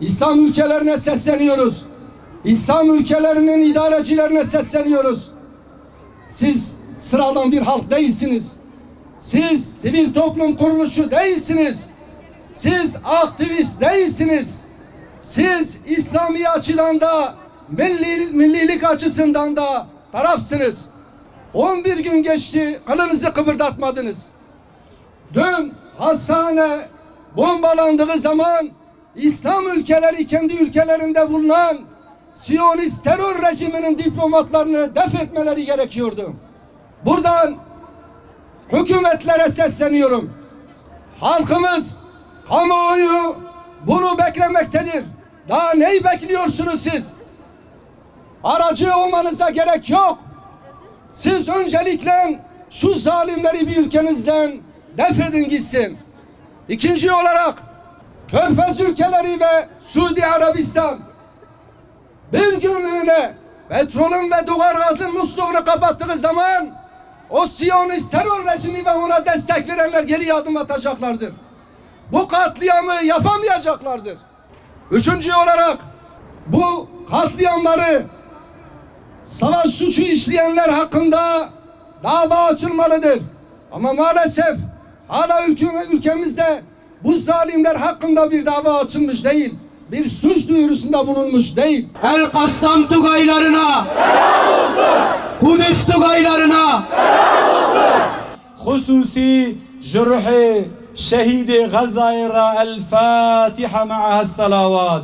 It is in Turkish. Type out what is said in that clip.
İslam ülkelerine sesleniyoruz. İslam ülkelerinin idarecilerine sesleniyoruz. Siz sıradan bir halk değilsiniz. Siz sivil toplum kuruluşu değilsiniz. Siz aktivist değilsiniz. Siz İslami açıdan da milli, millilik açısından da tarafsınız. 11 gün geçti kılınızı kıpırdatmadınız. Dün hastane bombalandığı zaman İslam ülkeleri kendi ülkelerinde bulunan Siyonist terör rejiminin diplomatlarını def etmeleri gerekiyordu. Buradan hükümetlere sesleniyorum. Halkımız, kamuoyu bunu beklemektedir. Daha neyi bekliyorsunuz siz? Aracı olmanıza gerek yok. Siz öncelikle şu zalimleri bir ülkenizden def edin gitsin. İkinci olarak Körfez ülkeleri ve Suudi Arabistan bir günlüğüne petrolün ve doğalgazın musluğunu kapattığı zaman o Siyonist terör rejimi ve ona destek verenler geri adım atacaklardır. Bu katliamı yapamayacaklardır. Üçüncü olarak bu katliamları savaş suçu işleyenler hakkında dava açılmalıdır. Ama maalesef hala ülke, ülkemizde bu zalimler hakkında bir dava açılmış değil. Bir suç duyurusunda bulunmuş değil. El Kassam Tugaylarına selam olsun. Kudüs Tugaylarına selam olsun. Hususi jürhi şehidi Gazayra El Fatiha ma'aha's salavat.